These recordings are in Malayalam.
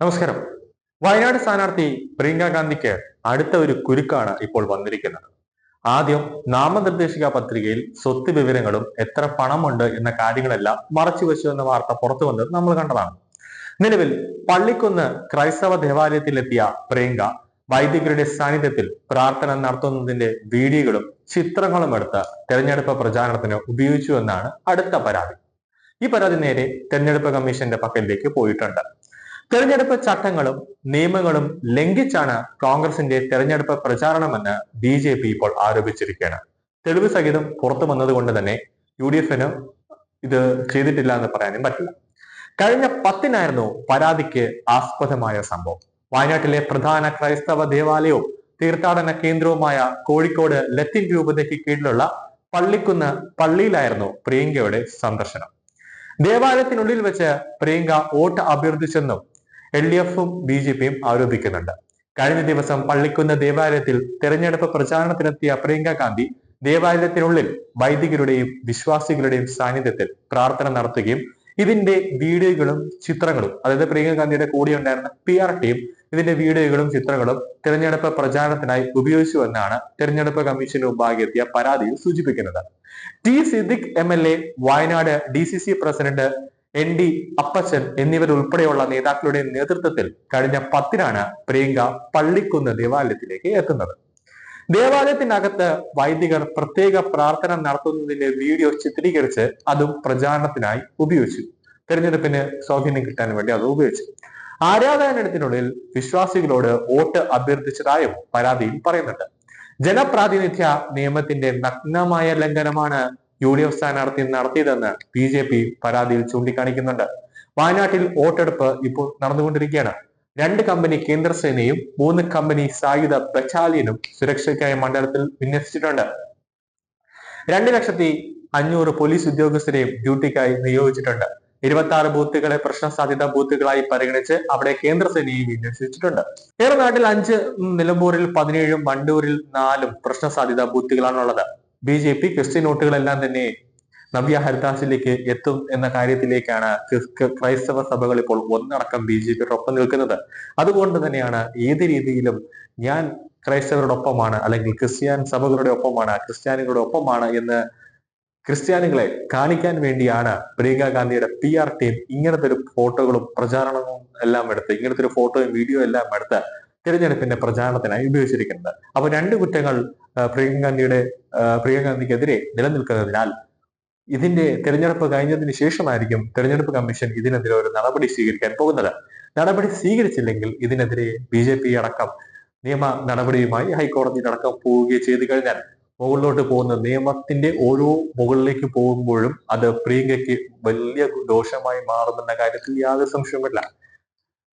നമസ്കാരം. വയനാട് സ്ഥാനാർത്ഥി പ്രിയങ്ക ഗാന്ധിക്ക് അടുത്ത ഒരു കുരുക്കാണ് ഇപ്പോൾ വന്നിരിക്കുന്നത്. ആദ്യം നാമനിർദ്ദേശിക പത്രികയിൽ സ്വത്ത് വിവരങ്ങളും എത്ര പണമുണ്ട് എന്ന കാര്യങ്ങളെല്ലാം മറച്ചു വെച്ചു എന്ന വാർത്ത പുറത്തു വന്നത് നമ്മൾ കണ്ടതാണ്. നിലവിൽ പള്ളിക്കുന്ന് ക്രൈസ്തവ ദേവാലയത്തിലെത്തിയ പ്രിയങ്ക വൈദികരുടെ സാന്നിധ്യത്തിൽ പ്രാർത്ഥന നടത്തുന്നതിന്റെ വീഡിയോകളും ചിത്രങ്ങളും എടുത്ത് തെരഞ്ഞെടുപ്പ് പ്രചാരണത്തിന് ഉപയോഗിച്ചു എന്നാണ് അടുത്ത പരാതി. ഈ പരാതി നേരെ തെരഞ്ഞെടുപ്പ് കമ്മീഷന്റെ പക്കലിലേക്ക് പോയിട്ടുണ്ട്. തെരഞ്ഞെടുപ്പ് ചട്ടങ്ങളും നിയമങ്ങളും ലംഘിച്ചാണ് കോൺഗ്രസിന്റെ തെരഞ്ഞെടുപ്പ് പ്രചാരണമെന്ന് ബി ജെ പി ഇപ്പോൾ ആരോപിച്ചിരിക്കുകയാണ്. തെളിവ് സഹിതം പുറത്തു വന്നതുകൊണ്ട് തന്നെ യു ഡി എഫിന് ഇത് ചെയ്തിട്ടില്ല എന്ന് പറയാനും പറ്റില്ല. കഴിഞ്ഞ പത്തിനായിരുന്നു പരാതിക്ക് ആസ്പദമായ സംഭവം. വയനാട്ടിലെ പ്രധാന ക്രൈസ്തവ ദേവാലയവും തീർത്ഥാടന കേന്ദ്രവുമായ കോഴിക്കോട് ലത്തിൻ രൂപതയ്ക്ക് കീഴിലുള്ള പള്ളിക്കുന്ന് പള്ളിയിലായിരുന്നു പ്രിയങ്കയുടെ സന്ദർശനം. ദേവാലയത്തിനുള്ളിൽ വെച്ച് പ്രിയങ്ക വോട്ട് അഭ്യർത്ഥിച്ചെന്നും എൽ ഡി എഫും ബി ജെ പിയും ആരോപിക്കുന്നുണ്ട്. കഴിഞ്ഞ ദിവസം പള്ളിക്കുന്ന ദേവാലയത്തിൽ തെരഞ്ഞെടുപ്പ് പ്രചാരണത്തിനെത്തിയ പ്രിയങ്ക ഗാന്ധി ദേവാലയത്തിനുള്ളിൽ വൈദികരുടെയും വിശ്വാസികളുടെയും സാന്നിധ്യത്തിൽ പ്രാർത്ഥന നടത്തുകയും ഇതിന്റെ വീഡിയോകളും ചിത്രങ്ങളും അതായത് പ്രിയങ്ക ഗാന്ധിയുടെ കൂടെ ഉണ്ടായിരുന്ന പി ആർ ടീം ഇതിന്റെ വീഡിയോകളും ചിത്രങ്ങളും തിരഞ്ഞെടുപ്പ് പ്രചാരണത്തിനായി ഉപയോഗിച്ചുവെന്നാണ് തിരഞ്ഞെടുപ്പ് കമ്മീഷന് മുമ്പാകെ എത്തിയ പരാതിയിൽ സൂചിപ്പിക്കുന്നത്. T Siddique M L A Wayanad D C C president N D Appachan എന്നിവരുൾപ്പെടെയുള്ള നേതാക്കളുടെ നേതൃത്വത്തിൽ കഴിഞ്ഞ പത്തിനാണ് പ്രിയങ്ക പള്ളിക്കുന്ന് ദേവാലയത്തിലേക്ക് എത്തുന്നത്. ദേവാലയത്തിനകത്ത് വൈദികർ പ്രത്യേക പ്രാർത്ഥന നടത്തുന്നതിന്റെ വീഡിയോ ചിത്രീകരിച്ച് അതും പ്രചാരണത്തിനായി ഉപയോഗിച്ചു. തെരഞ്ഞെടുപ്പിന് സ്വാധീനം കിട്ടാൻ വേണ്ടി അത് ഉപയോഗിച്ചു. ആരാധനാലയത്തിനുള്ളിൽ വിശ്വാസികളോട് വോട്ട് അഭ്യർത്ഥിച്ചതായും പരാതിയിൽ പറയുന്നുണ്ട്. ജനപ്രാതിനിധ്യ നിയമത്തിന്റെ നഗ്നമായ ലംഘനമാണ് യു ഡി എഫ് സ്ഥാനാർത്ഥി നടത്തിയതെന്ന് ബി ജെ പി പരാതിയിൽ ചൂണ്ടിക്കാണിക്കുന്നുണ്ട്. വയനാട്ടിൽ വോട്ടെടുപ്പ് ഇപ്പോൾ നടന്നുകൊണ്ടിരിക്കുകയാണ്. രണ്ട് കമ്പനി കേന്ദ്രസേനയും മൂന്ന് കമ്പനി സായുധ ബറ്റാലിയനും സുരക്ഷയ്ക്കായി മണ്ഡലത്തിൽ വിന്യസിച്ചിട്ടുണ്ട്. രണ്ട് ലക്ഷത്തി അഞ്ഞൂറ് പോലീസ് ഉദ്യോഗസ്ഥരെയും ഡ്യൂട്ടിക്കായി നിയോഗിച്ചിട്ടുണ്ട്. ഇരുപത്തി ആറ് ബൂത്തുകളെ പ്രശ്ന സാധ്യത ബൂത്തുകളായി പരിഗണിച്ച് അവിടെ കേന്ദ്രസേനയും വിന്യസിച്ചിട്ടുണ്ട്. വിന്യസിച്ചിട്ടുണ്ട് ഏറനാട്ടിൽ അഞ്ച് നിലമ്പൂരിൽ പതിനേഴും വണ്ടൂരിൽ നാലും പ്രശ്ന സാധ്യത ബൂത്തുകളാണുള്ളത്. ബി ജെ പി ക്രിസ്ത്യൻ വോട്ടുകളെല്ലാം തന്നെ നവ്യ ഹരിദാസിലേക്ക് എത്തും എന്ന കാര്യത്തിലേക്കാണ് ക്രിസ്- ക്രൈസ്തവ സഭകൾ ഇപ്പോൾ ഒന്നടക്കം ബി ജെ പിയുടെ ഒപ്പം നിൽക്കുന്നത്. അതുകൊണ്ട് തന്നെയാണ് ഏത് രീതിയിലും ഞാൻ ക്രൈസ്തവരുടെ ഒപ്പമാണ് അല്ലെങ്കിൽ ക്രിസ്ത്യാൻ സഭകളുടെ ഒപ്പമാണ് ക്രിസ്ത്യാനികളുടെ ഒപ്പമാണ് എന്ന് ക്രിസ്ത്യാനികളെ കാണിക്കാൻ വേണ്ടിയാണ് പ്രിയങ്ക ഗാന്ധിയുടെ പി ആർ ടീം ഇങ്ങനത്തെ ഒരു ഫോട്ടോകളും പ്രചാരണവും എല്ലാം എടുത്ത് ഇങ്ങനത്തെ ഒരു ഫോട്ടോയും വീഡിയോ എല്ലാം എടുത്ത് തിരഞ്ഞെടുപ്പിന്റെ പ്രചാരണത്തിനായി ഉപയോഗിച്ചിരിക്കുന്നത്. അപ്പൊ രണ്ട് കുറ്റങ്ങൾ പ്രിയങ്ക ഗാന്ധിയുടെ പ്രിയങ്ക ഗാന്ധിക്കെതിരെ നിലനിൽക്കുന്നതിനാൽ ഇതിന്റെ തെരഞ്ഞെടുപ്പ് കഴിഞ്ഞതിന് ശേഷമായിരിക്കും തെരഞ്ഞെടുപ്പ് കമ്മീഷൻ ഇതിനെതിരെ ഒരു നടപടി സ്വീകരിക്കാൻ പോകുന്നത്. നടപടി സ്വീകരിച്ചില്ലെങ്കിൽ ഇതിനെതിരെ ബി ജെ പി അടക്കം നിയമ നടപടിയുമായി ഹൈക്കോടതിയിലടക്കം പോവുകയും ചെയ്തു കഴിഞ്ഞാൽ മുകളിലോട്ട് പോകുന്ന നിയമത്തിന്റെ ഓരോ മുകളിലേക്ക് പോകുമ്പോഴും അത് പ്രിയങ്കയ്ക്ക് വലിയ ദോഷമായി മാറുമെന്ന കാര്യത്തിൽ യാതൊരു സംശയവുമില്ല.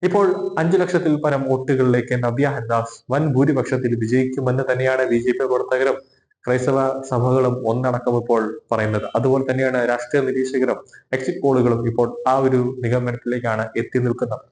ഇപ്പോൾ അഞ്ചു ലക്ഷത്തിൽ പരം വോട്ടുകളിലേക്ക് നവ്യ ഹരിദാസ് വൻ ഭൂരിപക്ഷത്തിൽ വിജയിക്കുമെന്ന് തന്നെയാണ് ബി ജെ പി പ്രവർത്തകരും ക്രൈസ്തവ സഭകളും ഒന്നടക്കം ഇപ്പോൾ പറയുന്നത്. അതുപോലെ തന്നെയാണ് രാഷ്ട്രീയ നിരീക്ഷകരും എക്സിറ്റ് പോളുകളും ഇപ്പോൾ ആ ഒരു നിഗമനത്തിലേക്കാണ് എത്തി നിൽക്കുന്നത്.